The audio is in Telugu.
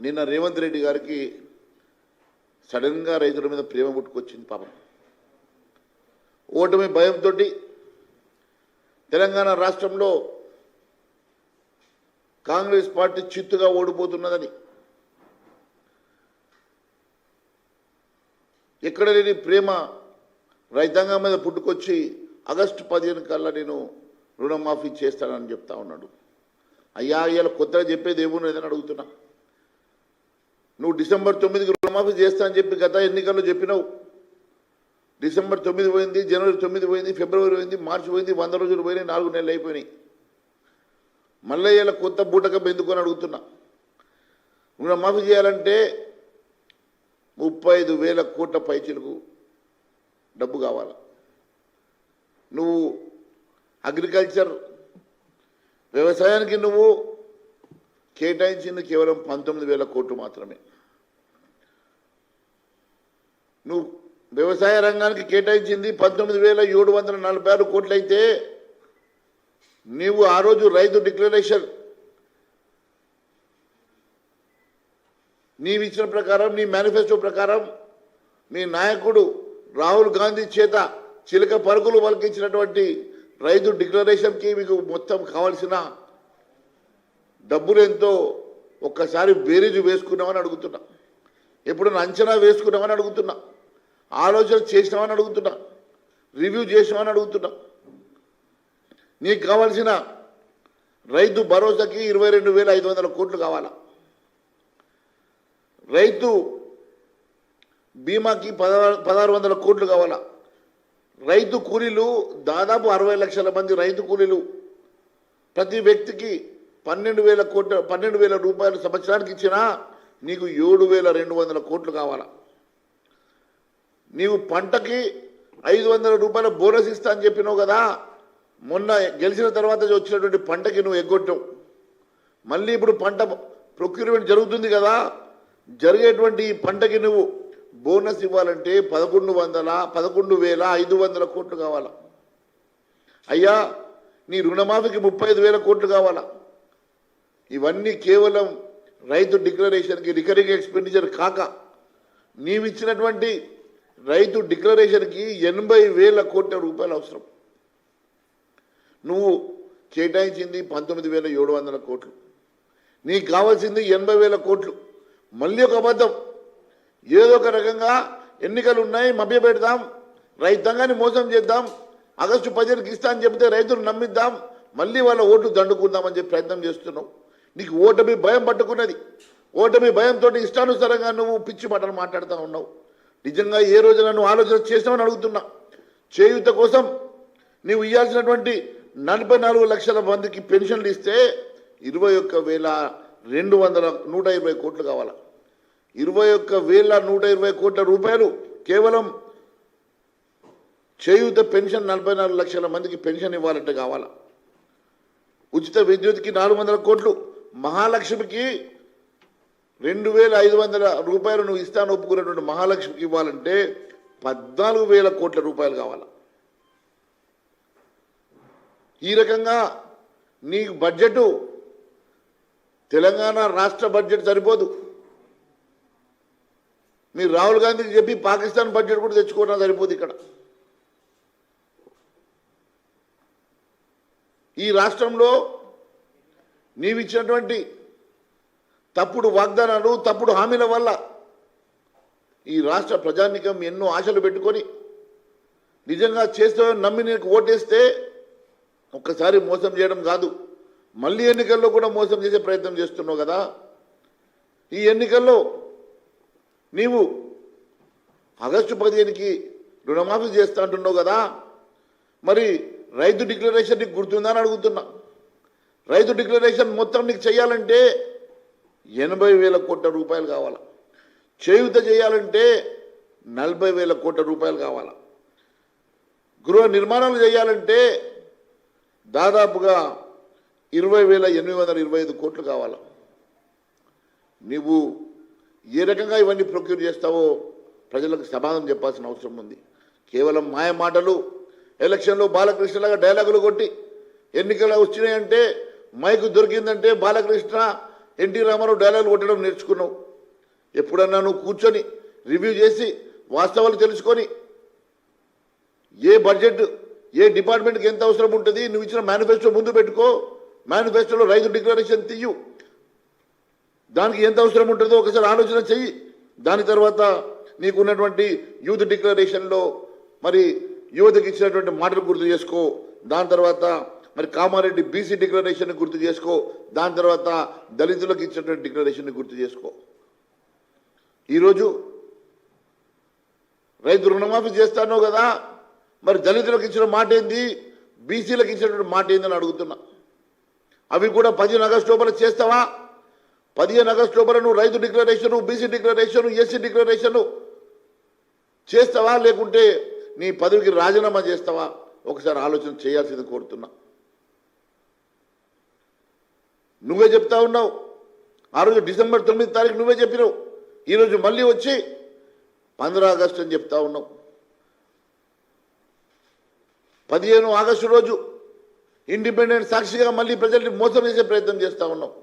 నిన్న రేవంత్ రెడ్డి గారికి సడన్గా రైతుల మీద ప్రేమ పుట్టుకొచ్చింది పాపం. ఓటమి భయంతో తెలంగాణ రాష్ట్రంలో కాంగ్రెస్ పార్టీ చిత్తుగా ఓడిపోతున్నదని ఎక్కడ లేని ప్రేమ రైతాంగం మీద పుట్టుకొచ్చి ఆగస్టు పదిహేను కల్లా నేను రుణమాఫీ చేస్తానని చెప్తా ఉన్నాడు. అయ్యా ఇవాళ కొత్తగా చెప్పేది ఏమున్నదని అడుగుతున్నా. నువ్వు డిసెంబర్ తొమ్మిదికి రుణమాఫీ చేస్తా అని చెప్పి గత ఎన్నికల్లో చెప్పినావు. డిసెంబర్ తొమ్మిది పోయింది జనవరి తొమ్మిది పోయింది ఫిబ్రవరి పోయింది మార్చి పోయింది వంద రోజులు పోయినాయి నాలుగు నెలలు అయిపోయినాయి. మళ్ళీ ఇలా కొత్త బూటకం ఎందుకొని అడుగుతున్నా? రుణమాఫీ చేయాలంటే ముప్పై ఐదు వేల కోట్ల పైచలకు డబ్బు కావాలి. నువ్వు అగ్రికల్చర్ వ్యవసాయానికి నువ్వు కేటాయించింది కేవలం పంతొమ్మిది వేల కోట్లు మాత్రమే. నువ్వు వ్యవసాయ రంగానికి కేటాయించింది పంతొమ్మిది వేల ఏడు వందల నలభై ఆరు కోట్లు అయితే నీవు ఆ రోజు రైతు డిక్లరేషన్ నీవు ఇచ్చిన ప్రకారం నీ మేనిఫెస్టో ప్రకారం నీ నాయకుడు రాహుల్ గాంధీ చేత చిలక పరుగులు పలికించినటువంటి రైతు డిక్లరేషన్కి మీకు మొత్తం కావాల్సిన డబ్బులు ఎంతో ఒక్కసారి బేరీజు వేసుకున్నామని అడుగుతున్నా. ఎప్పుడైనా అంచనా వేసుకున్నామని అడుగుతున్నా. ఆలోచన చేసినామని అడుగుతున్నా. రివ్యూ చేసినామని అడుగుతున్నా. నీకు కావాల్సిన రైతు భరోసాకి ఇరవై రెండు వేల ఐదు వందల కోట్లు కావాలా? రైతు బీమాకి పదహారు పదహారు వందల కోట్లు కావాలా? రైతు కూలీలు దాదాపు అరవై లక్షల మంది రైతు కూలీలు. ప్రతి వ్యక్తికి పన్నెండు వేల కోట్ల పన్నెండు వేల రూపాయలు సంవత్సరానికి ఇచ్చినా నీకు ఏడు వేల రెండు వందల కోట్లు కావాలా? నీవు పంటకి ఐదు వందల రూపాయల బోనస్ ఇస్తా అని చెప్పినావు కదా మొన్న గెలిచిన తర్వాత వచ్చినటువంటి పంటకి నువ్వు ఎగ్గొట్టావు. మళ్ళీ ఇప్పుడు పంట ప్రొక్యూర్మెంట్ జరుగుతుంది కదా జరిగేటువంటి పంటకి నువ్వు బోనస్ ఇవ్వాలంటే పదకొండు వందల పదకొండు వేల ఐదు వందల కోట్లు కావాలా? అయ్యా నీ రుణమాఫీకి ముప్పై ఐదు వేల కోట్లు కావాలా? ఇవన్నీ కేవలం రైతు డిక్లరేషన్కి రికరింగ్ ఎక్స్పెండిచర్ కాక నీవిచ్చినటువంటి రైతు డిక్లరేషన్కి ఎనభై వేల కోట్ల రూపాయలు అవసరం. నువ్వు కేటాయించింది పంతొమ్మిది వేల ఏడు వందల కోట్లు. నీకు కావాల్సింది ఎనభై వేల కోట్లు. మళ్ళీ ఒక అబద్ధం. ఏదో ఒక రకంగా ఎన్నికలు ఉన్నాయి మభ్య పెడదాం రైతాంగాన్ని మోసం చేద్దాం ఆగస్టు పదిహేనుకి ఇస్తా అని చెప్తే రైతులు నమ్మిద్దాం మళ్ళీ వాళ్ళ ఓట్లు దండుకుందామని చెప్పి ప్రయత్నం చేస్తున్నావు. నీకు ఓటమి భయం పట్టుకున్నది. ఓటమి భయంతో ఇష్టానుసారంగా నువ్వు పిచ్చి మాటలు మాట్లాడుతూ ఉన్నావు. నిజంగా ఏ రోజున నువ్వు ఆలోచన చేసినావని అడుగుతున్నా. చేయూత కోసం నీవు ఇవ్వాల్సినటువంటి నలభై నాలుగు లక్షల మందికి పెన్షన్లు ఇస్తే ఇరవై ఒక్క వేల రెండు వందల నూట ఇరవై కోట్లు కావాలా? ఇరవై ఒక్క వేల నూట ఇరవై కోట్ల రూపాయలు కేవలం చేయూత పెన్షన్ నలభై నాలుగు లక్షల మందికి పెన్షన్ ఇవ్వాలంటే కావాలా? ఉచిత విద్యుత్కి నాలుగు వందల కోట్లు మహాలక్ష్మికి రెండు వేల ఐదు వందల రూపాయలు నువ్వు ఇస్తాను ఒప్పుకున్నటువంటి మహాలక్ష్మికి ఇవ్వాలంటే పద్నాలుగు వేల కోట్ల రూపాయలు కావాలి? ఈ రకంగా నీకు బడ్జెట్ తెలంగాణ రాష్ట్ర బడ్జెట్ సరిపోదు. మీరు రాహుల్ గాంధీకి చెప్పి పాకిస్తాన్ బడ్జెట్ కూడా తెచ్చుకోవడం సరిపోదు ఇక్కడ. ఈ రాష్ట్రంలో నీవిచ్చినటువంటి తప్పుడు వాగ్దానాలు తప్పుడు హామీల వల్ల ఈ రాష్ట్ర ప్రజానికం ఎన్నో ఆశలు పెట్టుకొని నిజంగా చేస్తే నమ్మి నీకు ఓటేస్తే ఒక్కసారి మోసం చేయడం కాదు. మళ్ళీ ఎన్నికల్లో కూడా మోసం చేసే ప్రయత్నం చేస్తున్నావు కదా. ఈ ఎన్నికల్లో నీవు ఆగస్టు పదిహేనుకి రుణమాఫీ చేస్తా అంటున్నావు కదా. మరి రైతు డిక్లరేషన్ నీకు గుర్తుందా అని అడుగుతున్నా. రైతు డిక్లరేషన్ మొత్తం నీకు చేయాలంటే ఎనభై వేల కోట్ల రూపాయలు కావాలా? చేయుత చేయాలంటే నలభై వేల కోట్ల రూపాయలు కావాలా? గృహ నిర్మాణాలు చేయాలంటే దాదాపుగా ఇరవై వేల ఎనిమిది వందల ఇరవై ఐదు కోట్లు కావాలా? నువ్వు ఏ రకంగా ఇవన్నీ ప్రొక్యూర్ చేస్తావో ప్రజలకు సమాధానం చెప్పాల్సిన అవసరం ఉంది. కేవలం మాయ మాటలు ఎలక్షన్లో బాలకృష్ణలాగా డైలాగులు కొట్టి ఎన్నికలు వచ్చినాయంటే మైకు దొరికిందంటే బాలకృష్ణ ఎన్టీ రామారావు డైలాగులు కొట్టడం నేర్చుకున్నావు. ఎప్పుడన్నా నువ్వు కూర్చొని రివ్యూ చేసి వాస్తవాలు తెలుసుకొని ఏ బడ్జెట్ ఏ డిపార్ట్మెంట్కి ఎంత అవసరం ఉంటుంది నువ్వు ఇచ్చిన మేనిఫెస్టో ముందు పెట్టుకో మేనిఫెస్టోలో రైతు డిక్లరేషన్ తీయు. దానికి ఎంత అవసరం ఉంటుందో ఒకసారి ఆలోచన చెయ్యి. దాని తర్వాత నీకున్నటువంటి యూత్ డిక్లరేషన్లో మరి యువతకి ఇచ్చినటువంటి మాటలు గుర్తు చేసుకో. దాని తర్వాత మరి కామారెడ్డి బీసీ డిక్లరేషన్ గుర్తు చేసుకో. దాని తర్వాత దళితులకు ఇచ్చినటువంటి డిక్లరేషన్ని గుర్తు చేసుకో. ఈరోజు రైతు రుణమాఫీ చేస్తానో కదా? మరి దళితులకు ఇచ్చిన మాట ఏంది? బీసీలకు ఇచ్చినటువంటి మాట ఏందని అడుగుతున్నా. అవి కూడా పదిహేను ఆగస్టు లోపల చేస్తావా? పదిహేను ఆగస్టు లోపల నువ్వు రైతు declaration BC declaration SC declaration చేస్తావా? లేకుంటే నీ పదవికి రాజీనామా చేస్తావా? ఒకసారి ఆలోచన చేయాల్సింది కోరుతున్నా. నువ్వే చెప్తా ఉన్నావు. ఆ రోజు డిసెంబర్ తొమ్మిది తారీఖు నువ్వే చెప్పినావు. ఈరోజు మళ్ళీ వచ్చి పంద్రా ఆగస్టు అని చెప్తా ఉన్నావు. పదిహేను ఆగస్టు రోజు ఇండిపెండెంట్ సాక్షిగా మళ్ళీ ప్రజల్ని మోసం చేసే ప్రయత్నం చేస్తా ఉన్నావు.